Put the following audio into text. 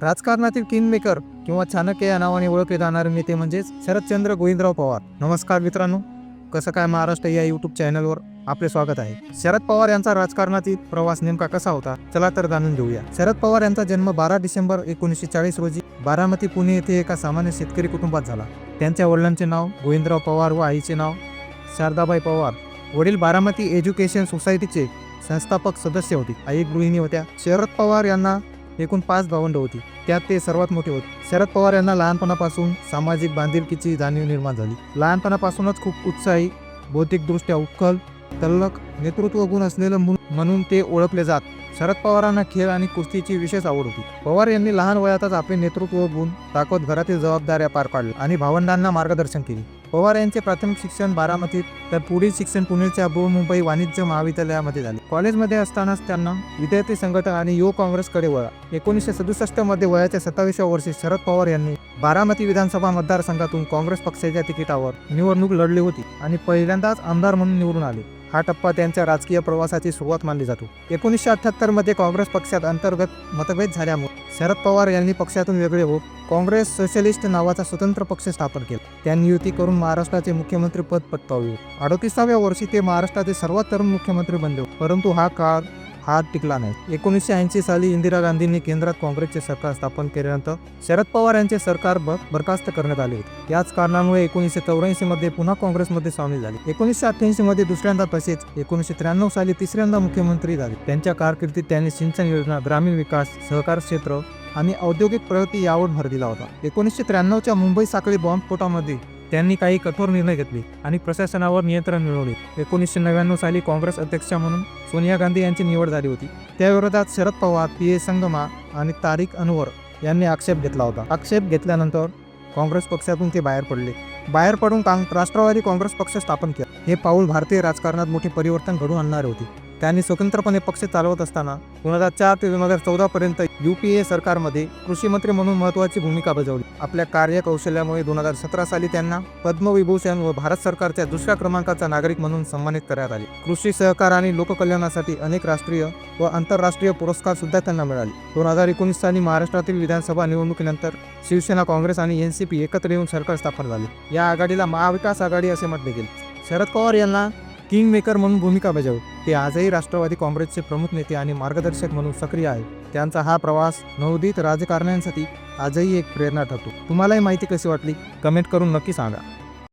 राजकारणातील किंगमेकर किंवा चाणक्य या नावाने ओळखले जाणारे नेते म्हणजेच शरदचंद्र गोविंदराव पवार. नमस्कार मित्रांनो कसं काय महाराष्ट्र या युट्यूब चॅनलवर आपले स्वागत आहे. शरद पवार यांचा राजकारणातील प्रवास नेमका कसा होता चला तर जाणून घेऊया. शरद पवार यांचा जन्म बारा डिसेंबर एकोणीसशे चाळीस रोजी बारामती पुणे येथे एका सामान्य शेतकरी कुटुंबात झाला. त्यांच्या वडिलांचे नाव गोविंदराव पवार व आईचे नाव शारदाबाई पवार. वडील बारामती एज्युकेशन सोसायटीचे संस्थापक सदस्य होते. आई गृहिणी होत्या. शरद पवार यांना एकूण पाच भावंड होती. त्यात ते सर्वात मोठे होते. शरद पवार यांना लहानपणापासून सामाजिक बांधिलकीची जाणीव निर्माण झाली. लहानपणापासूनच खूप उत्साही बौद्धिकदृष्ट्या उखल तल्लक नेतृत्व गुण असलेलं मुल- म्हणून ते ओळखले जात. शरद पवारांना खेळ आणि कुस्तीची विशेष आवड होती. पवार यांनी लहान वयातच आपले नेतृत्व गुण दाखवत घरातील जबाबदाऱ्या पार पाडल्या आणि भावंडांना मार्गदर्शन केले. पवार यांचे प्राथमिक शिक्षण बारामतीत तर पुढील शिक्षण पुण्याच्या मुंबई वाणिज्य महाविद्यालयामध्ये झाले. कॉलेजमध्ये असतानाच त्यांना विद्यार्थी संघटन आणि युवक काँग्रेसकडे वळा. एकोणीसशे सदुसष्टमध्ये वयाच्या सत्तावीसव्या वर्षी शरद पवार यांनी बारामती विधानसभा मतदारसंघातून काँग्रेस पक्षाच्या तिकिटावर निवडणूक लढली होती आणि पहिल्यांदाच आमदार म्हणून निवडून आले. हा टप्पा त्यांच्या राजकीय प्रवासाची सुरुवात मानली जातो. एकोणीसशे अठ्ठ्याहत्तरमध्ये काँग्रेस पक्षात अंतर्गत मतभेद झाल्यामुळे शरद पवार यांनी पक्षातून वेगळे होऊन काँग्रेस सोशलिस्ट नावाचा स्वतंत्र पक्ष स्थापन केला. त्यांनी युती करून महाराष्ट्राचे मुख्यमंत्री पद पटकावले. अडतीसाव्या वर्षी ते महाराष्ट्राचे सर्वात तरुण मुख्यमंत्री बनले परंतु हा काळ हा टिकला नाही. एकोणीसशे ऐंशी साली इंदिरा गांधींनी केंद्रात काँग्रेसचे सरकार स्थापन केल्यानंतर शरद पवार यांचे सरकार बरखास्त करण्यात आले होते. याच कारणामुळे एकोणीसशे चौऱ्याऐंशी मध्ये पुन्हा काँग्रेसमध्ये सामील झाले. एकोणीसशे अठ्ठ्याऐंशी मध्ये दुसऱ्यांदा तसेच एकोणीसशे त्र्याण्णव साली तिसऱ्यांदा मुख्यमंत्री झाले. त्यांच्या कारकिर्दीत त्यांनी सिंचन योजना ग्रामीण विकास सहकार क्षेत्र आणि औद्योगिक प्रगती यावर भर दिला होता. एकोणीसशे त्र्याण्णवच्या मुंबई साखळी बॉम्बस्फोटामध्ये त्यांनी काही कठोर निर्णय घेतले आणि प्रशासनावर नियंत्रण मिळवले. एकोणीसशे नव्याण्णव साली काँग्रेस अध्यक्षा म्हणून सोनिया गांधी यांची निवड झाली होती. त्याविरोधात शरद पवार पी. ए. संगमा आणि तारिक अनवर यांनी आक्षेप घेतला होता. आक्षेप घेतल्यानंतर काँग्रेस पक्षातून ते बाहेर पडले. बाहेर पडून काँग राष्ट्रवादी काँग्रेस पक्ष स्थापन केला. हे पाऊल भारतीय राजकारणात मोठे परिवर्तन घडवून आणणारे होते. त्यांनी स्वतंत्रपणे पक्ष चालवत असताना दोन हजार चार ते दोन हजार चौदा पर्यंत युपीए सरकारमध्ये कृषी मंत्री म्हणून महत्वाची भूमिका बजावली. आपल्या कार्यकौशल्यामुळे दोन हजार सतरा साली त्यांना पद्मविभूषण व भारत सरकारच्या दुसऱ्या क्रमांकाचा नागरिक म्हणून सन्मानित करण्यात आले. कृषी सहकार आणि लोककल्याणासाठी अनेक राष्ट्रीय व आंतरराष्ट्रीय पुरस्कार सुद्धा त्यांना मिळाले. दोन हजार एकोणीस साली महाराष्ट्रातील विधानसभा निवडणुकीनंतर शिवसेना काँग्रेस आणि एन सी पी एकत्र येऊन सरकार स्थापन झाले. या आघाडीला महाविकास आघाडी असे म्हटले गेले. शरद पवार यांना किंग मेकर म्हणून भूमिका बजावली ते आजही राष्ट्रवादी काँग्रेसचे प्रमुख नेते आणि मार्गदर्शक म्हणून सक्रिय आहेत. त्यांचा हा प्रवास नवोदित राजकारण्यांसाठी आजही एक प्रेरणा ठरतो. तुम्हालाही माहिती कशी वाटली? कमेंट करून नक्की सांगा.